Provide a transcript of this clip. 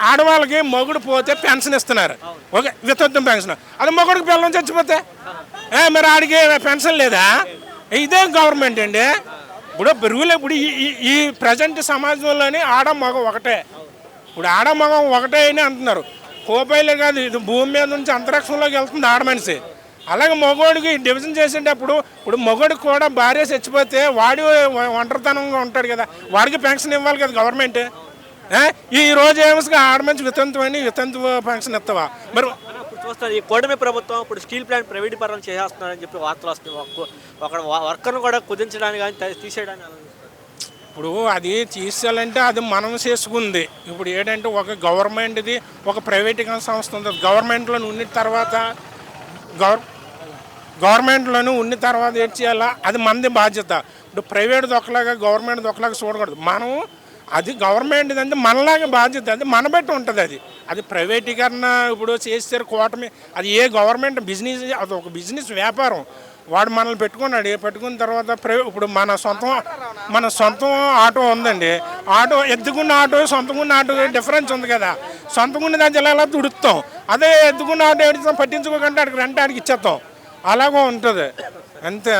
ఆడవాళ్ళకి మొగుడు పోతే పెన్షన్ ఇస్తున్నారు. ఓకే వితంతం పెన్షన్. అది మొగుడికి పిల్లలు చచ్చిపోతే? ఏ, మరి ఆడికి పెన్షన్ లేదా? ఇదే గవర్నమెంట్ అండి. ఇప్పుడు రూల్ ఇప్పుడు ఈ- ప్రజెంట్ సమాజంలోని ఆడ మగ ఒకటే. ఇప్పుడు ఆడ మగం ఒకటే అని అంటున్నారు. కోపైలే కాదు ఇది భూమి మీద నుంచి అంతరిక్షంలోకి వెళ్తుంది ఆడ మనిషి. అలాగే మగోడికి డివిజన్ చేసేటప్పుడు ఇప్పుడు మగోడికి కూడా భార్య చచ్చిపోతే వాడి ఒంటరితనంగా ఉంటాడు కదా. వాడికి పెన్షన్ ఇవ్వాలి కదా గవర్నమెంట్? ఈ రోజు ఏమో ఆడ మనిషి వితంతు అని వితంతు పెన్షన్ ఇస్తావా? మరి చూస్తారు ఈ కూటమి ప్రభుత్వం ఇప్పుడు స్టీల్ ప్లాంట్ ప్రైవేట్ పరం చేసేస్తున్నారని చెప్పి వార్తలు వస్తున్నాయి. ఒక- ఒక వర్కర్ను కూడా కుదించడానికి కానీ తీసేయడానికి? ఇప్పుడు అది తీసేయాలంటే అది మనం చేసుకుంది. ఇప్పుడు ఏంటంటే ఒక గవర్నమెంట్ది ఒక ప్రైవేట్ సంస్థ ఉంది. గవర్నమెంట్లో ఉన్న తర్వాత గవర్ గవర్నమెంట్లోనే ఉన్న తర్వాత ఏం చేయాలా? అది మనది బాధ్యత. ఇప్పుడు ప్రైవేట్ దొక్కలాగా గవర్నమెంట్ దొక్కలాగా చూడకూడదు. మనం అది గవర్నమెంట్ అంటే మనలాగా బాధ్యత. అది మన బట్టి ఉంటుంది అది. అది ప్రైవేటీకరణ ఇప్పుడు చేస్తారు కూటమి. అది ఏ గవర్నమెంట్ బిజినెస్ అది ఒక బిజినెస్ వ్యాపారం. వాడు మనల్ని పెట్టుకున్నాడు. పెట్టుకున్న తర్వాత ప్రైవే ఇప్పుడు మన సొంతం మన సొంతం ఆటో ఉందండి. ఆటో ఎద్దుకున్న ఆటో సొంతకున్న ఆటో డిఫరెన్స్ ఉంది కదా. సొంతకున్న దాని జిల్లాలో తుడుస్తాం అదే ఎద్దుకున్న ఆటో ఏడుస్తాం పట్టించుకోకుండా అక్కడికి రెంట్ ఆడికి ఇచ్చేస్తాం. అలాగో ఉంటుంది. అంతే